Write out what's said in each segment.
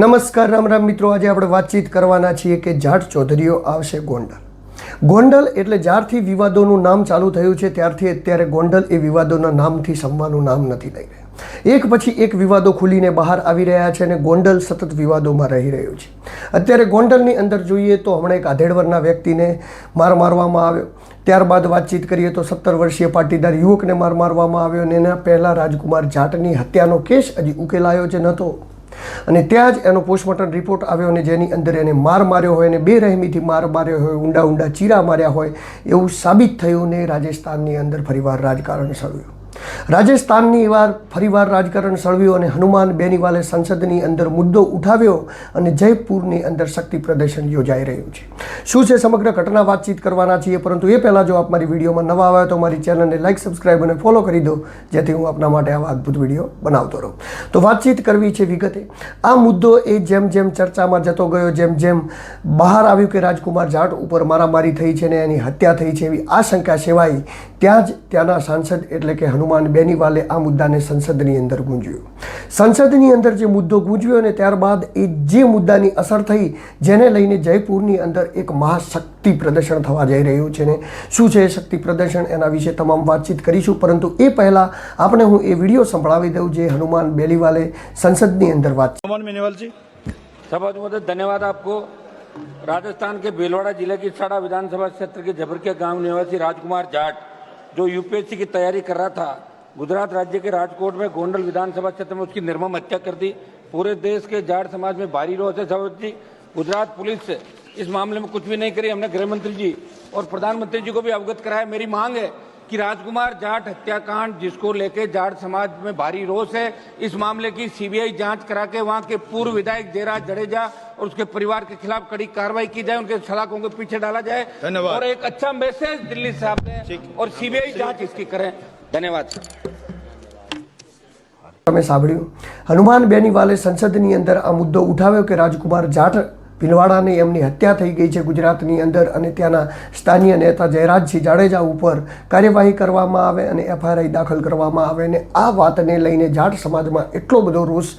નમસ્કાર, રામ રામ મિત્રો. આજે આપણે વાતચીત કરવાના છીએ કે જાટ ચૌધરીઓ આવશે ગોંડલ. ગોંડલ એટલે જ્યારથી વિવાદોનું નામ ચાલુ થયું છે, ત્યારથી અત્યારે ગોંડલ એ વિવાદોના નામથી સમવાનું નામ નથી લઈ રહ્યા. એક પછી એક વિવાદો ખુલીને બહાર આવી રહ્યા છે અને ગોંડલ સતત વિવાદોમાં રહી રહ્યું છે. અત્યારે ગોંડલની અંદર જોઈએ તો હમણાં એક આધેડવરના વ્યક્તિને માર મારવામાં આવ્યો. ત્યારબાદ વાતચીત કરીએ તો સત્તર વર્ષીય પાટીદાર યુવકને માર મારવામાં આવ્યો અને એના પહેલાં રાજકુમાર જાટની હત્યાનો કેસ હજી ઉકેલાયો છે નહોતો. અને ત્યાં જ એનો પોસ્ટમોર્ટમ રિપોર્ટ આવ્યો અને જેની અંદર એને માર માર્યો હોય અને બે રહેમીથી માર માર્યો હોય, ઊંડા ઊંડા ચીરા માર્યા હોય, એવું સાબિત થયું ને રાજસ્થાનની અંદર ફરીવાર રાજકારણ સળવ્યું રાજસ્થાનની વાર ફરીવાર રાજકારણ સળવ્યું અને હનુમાન બેનીવાલે સંસદની અંદર મુદ્દો ઉઠાવ્યો અને જયપુરની અંદર શક્તિ પ્રદર્શન યોજાઈ રહ્યું છે. શું છે સમગ્ર ઘટના? વાતચીત કરવાના છીએ, પરંતુ એ પહેલાં જો આપ મારી વિડીયોમાં નવા આવ્યા તો મારી ચેનલને લાઇક સબસ્ક્રાઇબ અને ફોલો કરી દો, જેથી હું આપના માટે આવા અદ્ભુત વીડિયો બનાવતો રહું. તો વાતચીત કરવી છે વિગતે. આ મુદ્દો એ જેમ જેમ ચર્ચામાં જતો ગયો, જેમ જેમ બહાર આવ્યું કે રાજકુમાર જાટ ઉપર મારામારી થઈ છે ને એની હત્યા થઈ છે એવી આશંકા સેવાઈ, ત્યાં જ ત્યાંના સાંસદ એટલે કે હનુમાન બેનીવાલે આ મુદ્દાને સંસદની અંદર ગુંજવ્યો સંસદની અંદર જે મુદ્દો ગુંજવ્યો અને ત્યારબાદ એ જે મુદ્દાની અસર થઈ જેને લઈને જયપુરની અંદર એક મહાશક્તિ પ્રદર્શન થવા જઈ રહ્યું છે ને શું છે એ શક્તિ પ્રદર્શન એના વિશે તમામ વાતચીત કરીશું પરંતુ એ પહેલાં આપણે હું એ વિડીયો સંભળાવી દઉં જે હનુમાન બેલીવાલે સંસદની અંદર વાત अमन मेनेवाल जी सभापति महोदय धन्यवाद आपको राजस्थान के भीलवाड़ा जिले की सड़ा विधानसभा क्षेत्र के जबरकिया गांव निवासी राजकुमार जाट जो यूपीएससी की तैयारी कर रहा था गुजरात राज्य के राजकोट में गोंडल विधानसभा क्षेत्र में उसकी निर्मम हत्या कर दी। पूरे देश के जाट समाज में भारी रोष है सभापति जी गुजरात पुलिस इस मामले में कुछ भी नहीं करी हमने गृह मंत्री जी और प्रधानमंत्री जी को भी अवगत कराया। मेरी मांग है कि राजकुमार जाट हत्याकांड जिसको लेके जाट समाज में भारी रोष है इस मामले की सीबीआई जाँच करा के वहाँ के पूर्व विधायक जयराज जडेजा और उसके परिवार के खिलाफ कड़ी कार्रवाई की जाए उनके सलाखों के पीछे डाला जाए। और एक अच्छा मैसेज दिल्ली साहब ने और सीबीआई जाँच इसकी करें। ધન્યવાદ. તમે સાંભળ્યું? હનુમાન બેનીવાલે સંસદની અંદર આ મુદ્દો ઉઠાવ્યો કે રાજકુમાર જાટ ભીલવાડાને એમની હત્યા થઈ ગઈ છે ગુજરાતની અંદર અને ત્યાંના સ્થાનીય નેતા જયરાજસિંહ જાડેજા ઉપર કાર્યવાહી કરવામાં આવે અને એફઆઈઆર દાખલ કરવામાં આવે અને આ વાતને લઈને જાટ સમાજમાં એટલો બધો રોષ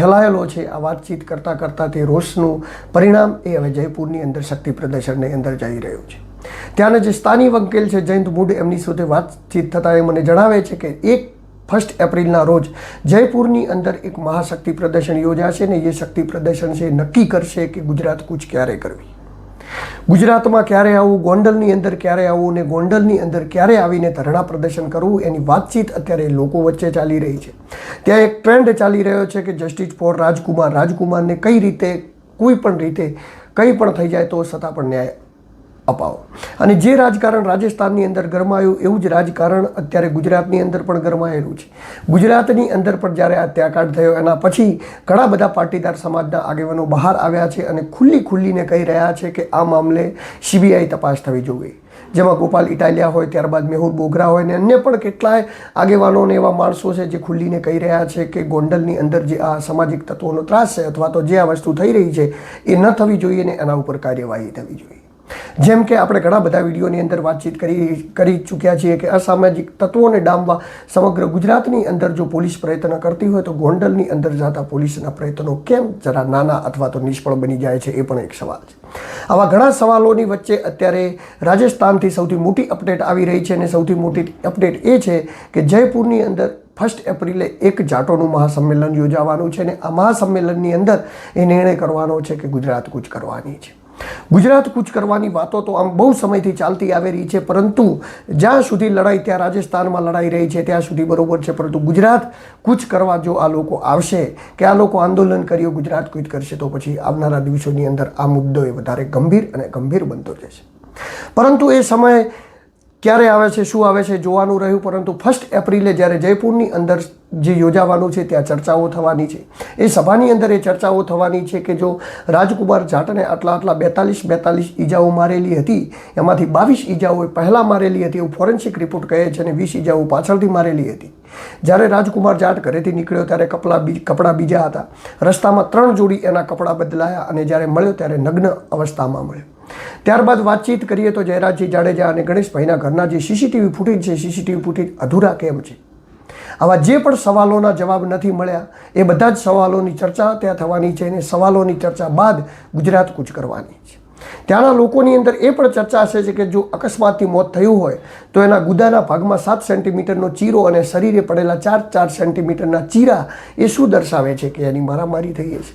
ફેલાયેલો છે. આ વાતચીત કરતાં કરતાં તે રોષનું પરિણામ એ હવે જયપુરની અંદર શક્તિ પ્રદર્શનની અંદર જઈ રહ્યું છે. ત્યાંના જે સ્થાનિક વકીલ છે જયંત મુડ એમની સાથે વાતચીત થતાં એ મને જણાવે છે કે એક ફર્સ્ટ એપ્રિલના રોજ જયપુરની અંદર એક મહાશક્તિ પ્રદર્શન યોજાશે ને એ શક્તિ પ્રદર્શન છે નક્કી કરશે કે ગુજરાત કૂચ ક્યારે કરવી. ગુજરાતમાં ક્યારે આવવું ગોંડલની અંદર ક્યારે આવવું ને ગોંડલની અંદર ક્યારે આવીને ધરણા પ્રદર્શન કરવું એની વાતચીત અત્યારે લોકો વચ્ચે ચાલી રહી છે. ત્યાં એક ટ્રેન્ડ ચાલી રહ્યો છે કે જસ્ટિસ ફોર રાજકુમાર, રાજકુમારને કઈ રીતે, કોઈ પણ રીતે, કંઈ પણ થઈ જાય તો છતાં પણ ન્યાય અપાવો. અને જે રાજકારણ રાજસ્થાનની અંદર ગરમાયું, એવું જ રાજકારણ અત્યારે ગુજરાતની અંદર પણ ગરમાયેલું છે. ગુજરાતની અંદર પણ જ્યારે આ ત્યાકાંડ થયો, એના પછી ઘણા બધા પાટીદાર સમાજના આગેવાનો બહાર આવ્યા છે અને ખુલ્લી ખુલ્લીને કહી રહ્યા છે કે આ મામલે સીબીઆઈ તપાસ થવી જોઈએ. જેમાં ગોપાલ ઇટાલિયા હોય, ત્યારબાદ મેહુલ બોગરા હોય ને અન્ય પણ કેટલાય આગેવાનો ને એવા માણસો છે જે ખુલ્લીને કહી રહ્યા છે કે ગોંડલની અંદર જે આ સામાજિક તત્વોનો ત્રાસ છે અથવા તો જે આ વસ્તુ થઈ રહી છે, એ ન થવી જોઈએ ને એના ઉપર કાર્યવાહી થવી જોઈએ. જેમ કે આપણે ઘણા બધા વિડીયોની અંદર વાતચીત કરી કરી ચૂક્યા છીએ કે અસામાજિક તત્વોને ડામવા સમગ્ર ગુજરાતની અંદર જો પોલીસ પ્રયત્ન કરતી હોય તો ગોંડલની અંદર જતા પોલીસના પ્રયત્નો કેમ જરા નાના અથવા તો નિષ્ફળ બની જાય છે એ પણ એક સવાલ છે. આવા ઘણા સવાલોની વચ્ચે અત્યારે રાજસ્થાનથી સૌથી મોટી અપડેટ આવી રહી છે અને સૌથી મોટી અપડેટ એ છે કે જયપુરની અંદર ફર્સ્ટ એપ્રિલે એક જાટોનું મહાસંમેલન યોજાવાનું છે અને આ મહાસંમેલનની અંદર એ નિર્ણય કરવાનો છે કે ગુજરાત કૂચ કરવાની છે. ગુજરાત કૂચ કરવાની વાતો તો આમ બહુ સમયથી ચાલતી આવી રહી છે, પરંતુ જ્યાં સુધી લડાઈ ત્યાં રાજસ્થાનમાં લડાઈ રહી છે, ત્યાં સુધી બરોબર છે, પરંતુ ગુજરાત કૂચ કરવા જો આ લોકો આવશે, કે આ લોકો આંદોલન કર્યો, ગુજરાત કૂચ કરશે, તો પછી આવનારા દિવસોની અંદર આ મુદ્દો એ વધારે ગંભીર અને ગંભીર બનતો જશે પરંતુ એ સમય ક્યારે આવે છે, શું આવે છે, જોવાનું રહ્યું, પરંતુ ફર્સ્ટ એપ્રિલે જ્યારે જયપુરની અંદર જે યોજાવાનું છે, ત્યાં ચર્ચાઓ થવાની છે. એ સભાની અંદર એ ચર્ચાઓ થવાની છે કે જો રાજકુમાર જાટને આટલા આટલા બેતાલીસ બેતાલીસ ઈજાઓ મારેલી હતી, એમાંથી બાવીસ ઈજાઓ પહેલાં મારેલી હતી એવું ફોરેન્સિક રિપોર્ટ કહે છે અને વીસ ઈજાઓ પાછળથી મારેલી હતી. જ્યારે રાજકુમાર જાટ ઘરેથી નીકળ્યો ત્યારે કપડાં બી, કપડાં બીજા હતા. રસ્તામાં ત્રણ જોડી એના કપડાં બદલાયા અને જ્યારે મળ્યો ત્યારે નગ્ન અવસ્થામાં મળ્યો. ત્યારબાદ વાતચીત કરીએ તો જયરાજજી જાડેજા અને ગણેશભાઈના ઘરના જે C C T V footage છે C C T V footage અધૂરા કેમ છે? આવા જે પણ સવાલોના જવાબ નથી મળ્યા, એ બધા જ સવાલોની ચર્ચા ત્યાં થવાની છે અને સવાલોની ચર્ચા બાદ ગુજરાત કૂચ કરવાની છે. ત્યાંના લોકોની અંદર એ પણ ચર્ચા હશે છે કે જો અકસ્માતથી મોત થયું હોય, તો એના ગુદાના ભાગમાં સાત સેન્ટીમીટરનો ચીરો અને શરીરે પડેલા ચાર ચાર સેન્ટીમીટરના ચીરા એ શું દર્શાવે છે કે એની મારામારી થઈ છે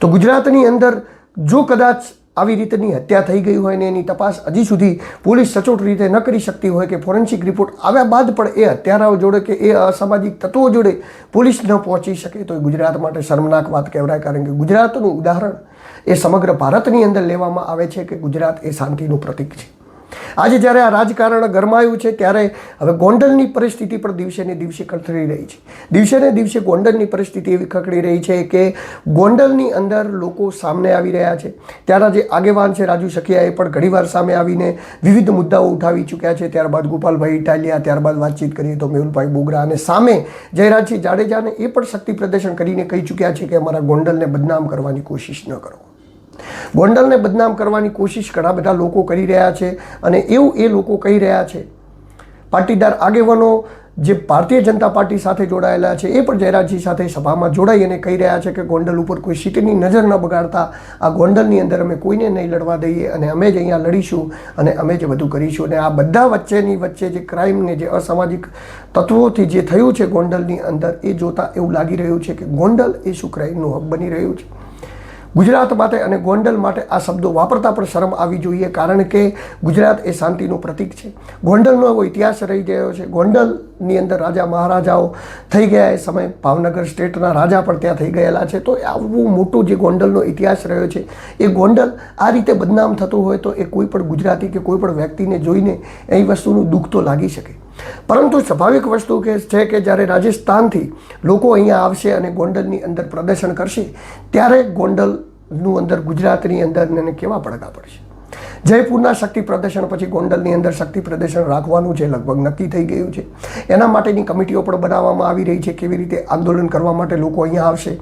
તો ગુજરાતની અંદર જો કદાચ આવી રીતની હત્યા થઈ ગઈ હોય ને એની તપાસ હજી સુધી પોલીસ સચોટ રીતે ન કરી શકતી હોય કે ફોરેન્સિક રિપોર્ટ આવ્યા બાદ પણ એ હત્યારાઓ જોડે કે એ અસામાજિક તત્વો જોડે પોલીસ ન પહોંચી શકે, તો એ ગુજરાત માટે શર્મનાક વાત કહેવાય. કારણ કે ગુજરાતનું ઉદાહરણ એ સમગ્ર ભારતની અંદર લેવામાં આવે છે કે ગુજરાત એ શાંતિનું પ્રતીક છે. આજે જ્યારે આ રાજકારણ ગરમાયું છે, ત્યારે હવે ગોંડલની પરિસ્થિતિ પણ દિવસે ને દિવસે કથળી રહી છે. દિવસે ને દિવસે ગોંડલની પરિસ્થિતિ એવી ખકડી રહી છે કે ગોંડલની અંદર લોકો સામને આવી રહ્યા છે. ત્યાંના જે આગેવાન છે રાજુ સખિયા એ પણ ઘણીવાર સામે આવીને વિવિધ મુદ્દાઓ ઉઠાવી ચૂક્યા છે. ત્યારબાદ ગોપાલભાઈ ઇટાલિયા, ત્યારબાદ વાતચીત કરીએ તો મેહુલભાઈ બોગરા અને સામે જયરાજસિંહ જાડેજાને એ પણ શક્તિ પ્રદર્શન કરીને કહી ચૂક્યા છે કે અમારા ગોંડલને બદનામ કરવાની કોશિશ ન કરો. ગોંડલને બદનામ કરવાની કોશિશ ઘણા બધા લોકો કરી રહ્યા છે અને એવું એ લોકો કહી રહ્યા છે. પાટીદાર આગેવાનો જે ભારતીય જનતા પાર્ટી સાથે જોડાયેલા છે, એ પણ જયરાજજી સાથે સભામાં જોડાઈ અને કહી રહ્યા છે કે ગોંડલ ઉપર કોઈ સીટની નજર ન બગાડતા આ ગોંડલની અંદર અમે કોઈને નહીં લડવા દઈએ અને અમે જ અહીંયા લડીશું અને અમે જ બધું કરીશું. અને આ બધા વચ્ચેની વચ્ચે જે ક્રાઇમને જે અસામાજિક તત્વોથી જે થયું છે ગોંડલની અંદર, એ જોતાં એવું લાગી રહ્યું છે કે ગોંડલ એ શું ક્રાઇમનું હબ બની રહ્યું છે. ગુજરાત માટે અને ગોંડલ માટે આ શબ્દો વાપરતા પણ શરમ આવી જોઈએ કારણ કે ગુજરાત એ શાંતિનું પ્રતીક છે. ગોંડલનો એવો ઇતિહાસ રહી ગયો છે. ગોંડલની અંદર રાજા મહારાજાઓ થઈ ગયા એ સમય ભાવનગર સ્ટેટના રાજા પણ ત્યાં થઈ ગયેલા છે. તો આવું મોટું જે ગોંડલનો ઇતિહાસ રહ્યો છે, એ ગોંડલ આ રીતે બદનામ થતું હોય તો એ કોઈ પણ ગુજરાતી કે કોઈ પણ વ્યક્તિને જોઈને એ વસ્તુનું દુઃખ તો લાગી શકે. પરંતુ સ્વાભાવિક વસ્તુ કે છે કે જ્યારે રાજસ્થાનથી લોકો અહીંયા આવશે અને ગોંડલની અંદર પ્રદર્શન કરશે, ત્યારે ગોંડલનું અંદર ગુજરાતની અંદર એને કેવા પડઘા પડશે? જયપુરના શક્તિ પ્રદર્શન પછી ગોંડલની અંદર શક્તિ પ્રદર્શન રાખવાનું છે, લગભગ નક્કી થઈ ગયું છે. એના માટેની કમિટીઓ પણ બનાવવામાં આવી રહી છે, કેવી રીતે આંદોલન કરવા માટે લોકો અહીંયા આવશે.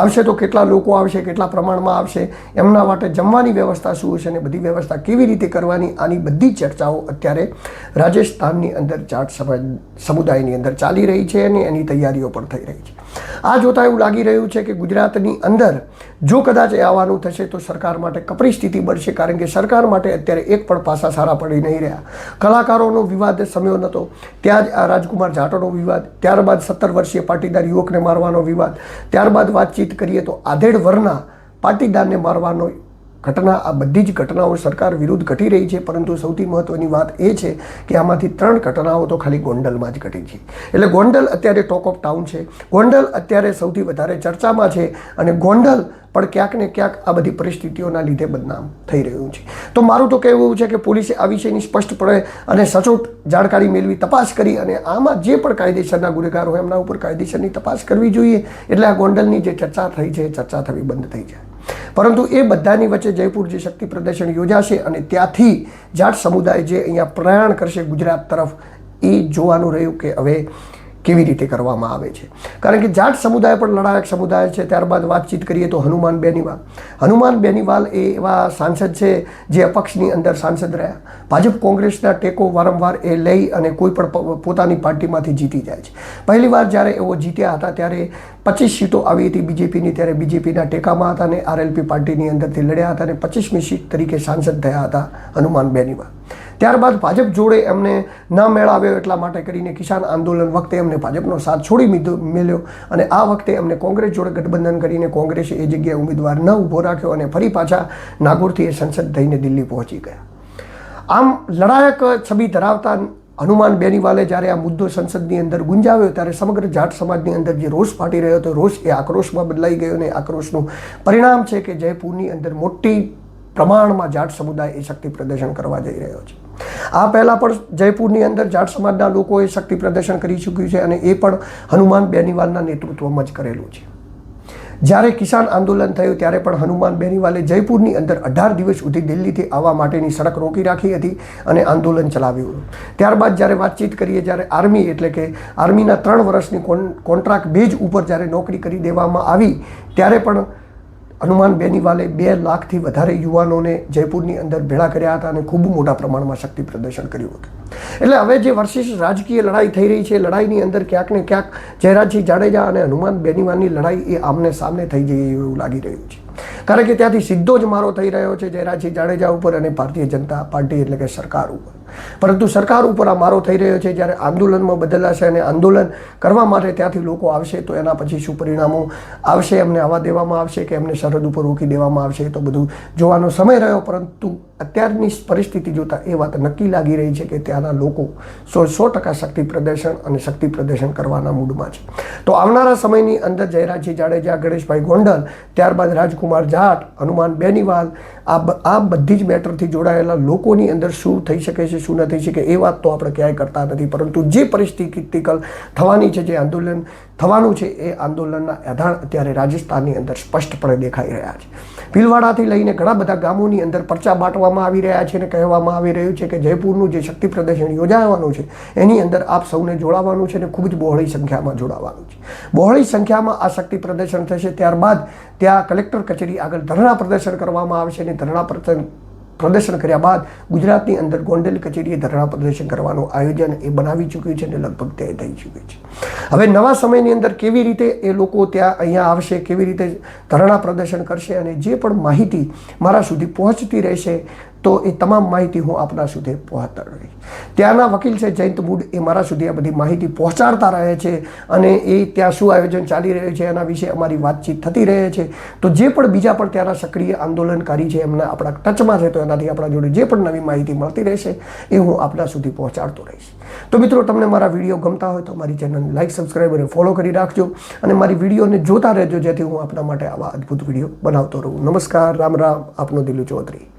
આવશે તો કેટલા લોકો આવશે, કેટલા પ્રમાણમાં આવશે, એમના માટે જમવાની વ્યવસ્થા શું હશે અને બધી વ્યવસ્થા કેવી રીતે કરવાની, આની બધી ચર્ચાઓ અત્યારે રાજસ્થાનની અંદર જાટ સમુદાયની અંદર ચાલી રહી છે અને એની તૈયારીઓ પણ થઈ રહી છે. આ જોતાં એવું લાગી રહ્યું છે કે ગુજરાતની અંદર જો કદાચ આવવાનું થશે તો સરકાર માટે કપરી સ્થિતિ બનશે, કારણ કે સરકાર માટે અત્યારે એક પણ પાસા સારા પડી નહીં રહ્યા. કલાકારોનો વિવાદ સમયો નહોતો. ત્યાં જ આ રાજકુમાર જાટોનો વિવાદ, ત્યારબાદ સત્તર વર્ષીય પાટીદાર યુવકને મારવાનો વિવાદ, ત્યારબાદ વાતચીત કરીએ તો આધેડ વરના પાટીદારને મારવાનો ઘટના, આ બધી જ ઘટનાઓ સરકાર વિરુદ્ધ ઘટી રહી છે, પરંતુ સૌથી મહત્ત્વની વાત એ છે કે આમાંથી ત્રણ ઘટનાઓ તો ખાલી ગોંડલમાં જ ઘટી છે. એટલે ગોંડલ અત્યારે ટોક ઓફ ટાઉન છે. ગોંડલ અત્યારે સૌથી વધારે ચર્ચામાં છે અને ગોંડલ પણ ક્યાંક ને ક્યાંક આ બધી પરિસ્થિતિઓના લીધે બદનામ થઈ રહ્યું છે. તો મારું તો કહેવું છે કે પોલીસે આ વિષયની સ્પષ્ટપણે અને સચોટ જાણકારી મેળવી તપાસ કરી અને આમાં જે પણ કાયદેસરના ગુનેગાર હોય એમના ઉપર કાયદેસરની તપાસ કરવી જોઈએ. એટલે આ ગોંડલની જે ચર્ચા થઈ છે ચર્ચા થવી બંધ થઈ જાય. પરંતુ એ બધાની વચ્ચે જયપુર જે શક્તિ પ્રદર્શન યોજાશે અને ત્યાંથી જાટ સમુદાય જે અહીંયા પ્રયાણ કરશે ગુજરાત તરફ, એ જોવાનું રહ્યું કે હવે કેવી રીતે કરવામાં આવે છે? કારણ કે જાટ સમુદાય પણ લડાયક સમુદાય છે. ત્યારબાદ વાતચીત કરીએ તો હનુમાન બેનીવાલ. હનુમાન બેનીવાલ એ એવા સાંસદ છે જે અપક્ષની અંદર સાંસદ રહ્યા. ભાજપ કોંગ્રેસના ટેકો વારંવાર એ લઈ અને કોઈ પણ પોતાની પાર્ટીમાંથી જીતી જાય છે. પહેલી વાર જ્યારે એઓ જીત્યા હતા ત્યારે પચીસ સીટો આવી હતી બીજેપીની. ત્યારે બીજેપીના ટેકામાં હતા અને આરએલપી પાર્ટીની અંદરથી લડ્યા હતા અને પચીસમી સીટ તરીકે સાંસદ થયા હતા હનુમાન બેનીવાલ. ત્યારબાદ ભાજપ જોડે એમને ન મેળાવ્યો એટલા માટે કરીને કિસાન આંદોલન વખતે એમને ભાજપનો સાથ છોડી મીધો મેળ્યો અને આ વખતે એમને કોંગ્રેસ જોડે ગઠબંધન કરીને કોંગ્રેસે એ જગ્યાએ ઉમેદવાર ન ઊભો રાખ્યો અને ફરી પાછા નાગોરથી એ સંસદ થઈને દિલ્હી પહોંચી ગયા. આમ લડાયક છબી ધરાવતા હનુમાન બેનીવાલે જ્યારે આ મુદ્દો સંસદની અંદર ગુંજાવ્યો ત્યારે સમગ્ર જાટ સમાજની અંદર જે રોષ ફાટી રહ્યો હતો, રોષ એ આક્રોશમાં બદલાઈ ગયો અને આક્રોશનું પરિણામ છે કે જયપુરની અંદર મોટી પ્રમાણમાં જાટ સમુદાય એ શક્તિ પ્રદર્શન કરવા જઈ રહ્યો છે. આ પહેલાં પણ જયપુરની અંદર જાટ સમાજના લોકોએ શક્તિ પ્રદર્શન કરી ચૂક્યું છે અને એ પણ હનુમાન બેનીવાલના નેતૃત્વમાં જ કરેલું છે. જ્યારે કિસાન આંદોલન થયું, ત્યારે પણ હનુમાન બેનીવાલે જયપુરની અંદર અઢાર દિવસ સુધી દિલ્હીથી આવવા માટેની સડક રોકી રાખી હતી અને આંદોલન ચલાવ્યું. ત્યારબાદ જ્યારે વાતચીત કરીએ, જ્યારે આર્મી એટલે કે આર્મીના ત્રણ વર્ષની કોન, કોન્ટ્રાક્ટ બેઝ ઉપર જ્યારે નોકરી કરી દેવામાં આવી, ત્યારે પણ હનુમાન બેનીવાલે બે લાખથી વધારે યુવાનોને જયપુરની અંદર ભેળા કર્યા હતા અને ખૂબ મોટા પ્રમાણમાં શક્તિ પ્રદર્શન કર્યું હતું. એટલે હવે જે વર્ષિસ રાજકીય લડાઈ થઈ રહી છે, લડાઈની અંદર ક્યાંક ને ક્યાંક જયરાજસિંહ જાડેજા અને હનુમાન બેનીવાલની લડાઈ એ આમને સામને થઈ જઈ એવું લાગી રહ્યું છે. કારણ કે ત્યાંથી સીધો જ મારો થઈ રહ્યો છે જયરાજસિંહ જાડેજા ઉપર અને ભારતીય જનતા પાર્ટી એટલે કે સરકાર ઉપર. પરંતુ સરકાર ઉપર આ મારો થઈ રહ્યો છે, જ્યારે આંદોલનમાં બદલાશે અને આંદોલન કરવા માટે ત્યાંથી લોકો આવશે, તો એના પછી શું પરિણામો આવશે, એમને આવવા દેવામાં આવશે કે એમને સરહદ ઉપર રોકી દેવામાં આવશે તો બધું જોવાનો સમય રહ્યો, પરંતુ અત્યારની પરિસ્થિતિ જોતાં એ વાત નક્કી લાગી રહી છે કે ત્યાંના લોકો સો સો ટકા શક્તિ પ્રદર્શન અને શક્તિ પ્રદર્શન કરવાના મૂડમાં છે. તો આવનારા સમયની અંદર જયરાજજી જાડેજા, ગણેશભાઈ ગોંડલ, ત્યારબાદ રાજકુમાર જાટ, હનુમાન બેનીવાલ, આ આ બધી જ મેટરથી જોડાયેલા લોકોની અંદર શું થઈ શકે છે શું ન થઈ શકે એ વાત તો આપણે ક્યાંય કરતા નથી. પરંતુ જે પરિસ્થિતિકલ થવાની છે જે આંદોલન થવાનું છે એ આંદોલનના આધાર અત્યારે રાજસ્થાનની અંદર સ્પષ્ટપણે દેખાઈ રહ્યા છે. ભીલવાડાથી લઈને ઘણા બધા ગામોની અંદર પરચા બાંટવામાં આવી રહ્યા છે અને કહેવામાં આવી રહ્યું છે કે જયપુરનું જે શક્તિ પ્રદર્શન યોજાવાનું છે એની અંદર આપ સૌને જોડાવાનું છે અને ખૂબ જ બહોળી સંખ્યામાં જોડાવાનું છે. બહોળી સંખ્યામાં આ શક્તિ પ્રદર્શન થશે ત્યારબાદ ત્યાં કલેક્ટર કચેરી આગળ ધરણા પ્રદર્શન કરવામાં આવશે અને ધરણા પ્રદર્શન પ્રદર્શન કર્યા બાદ ગુજરાતની અંદર ગોંડલ કચેરીએ ધરણા પ્રદર્શન કરવાનું આયોજન એ બનાવી ચૂક્યું છે અને લગભગ તે થઈ ચૂક્યું છે. હવે નવા સમયની અંદર કેવી રીતે એ લોકો ત્યાં અહીંયા આવશે, કેવી રીતે ધરણા પ્રદર્શન કરશે અને જે પણ માહિતી મારા સુધી પહોંચતી રહેશે તો એ તમામ માહિતી હું આપના સુધી પહોંચતા રહીશ ત્યાંના વકીલ છે જયંત બુડ એ મારા સુધી આ બધી માહિતી પહોંચાડતા રહે છે અને એ ત્યાં શું આયોજન ચાલી રહ્યું છે એના વિશે અમારી વાતચીત થતી રહે છે. તો જે પણ બીજા પણ ત્યાંના સક્રિય આંદોલનકારી છે એમના આપણા ટચમાં છે તો એનાથી આપણા જોડે જે પણ નવી માહિતી મળતી રહેશે એ હું આપના સુધી પહોંચાડતો રહીશ. તો મિત્રો, તમને મારા વીડિયો ગમતા હોય તો મારી ચેનલને લાઇક સબસ્ક્રાઈબ અને ફોલો કરી રાખજો અને મારી વિડીયોને જોતા રહેજો જેથી હું આપના માટે આવા અદ્ભુત વીડિયો બનાવતો રહું. નમસ્કાર, રામ રામ, આપનો દિલુ ચૌધરી.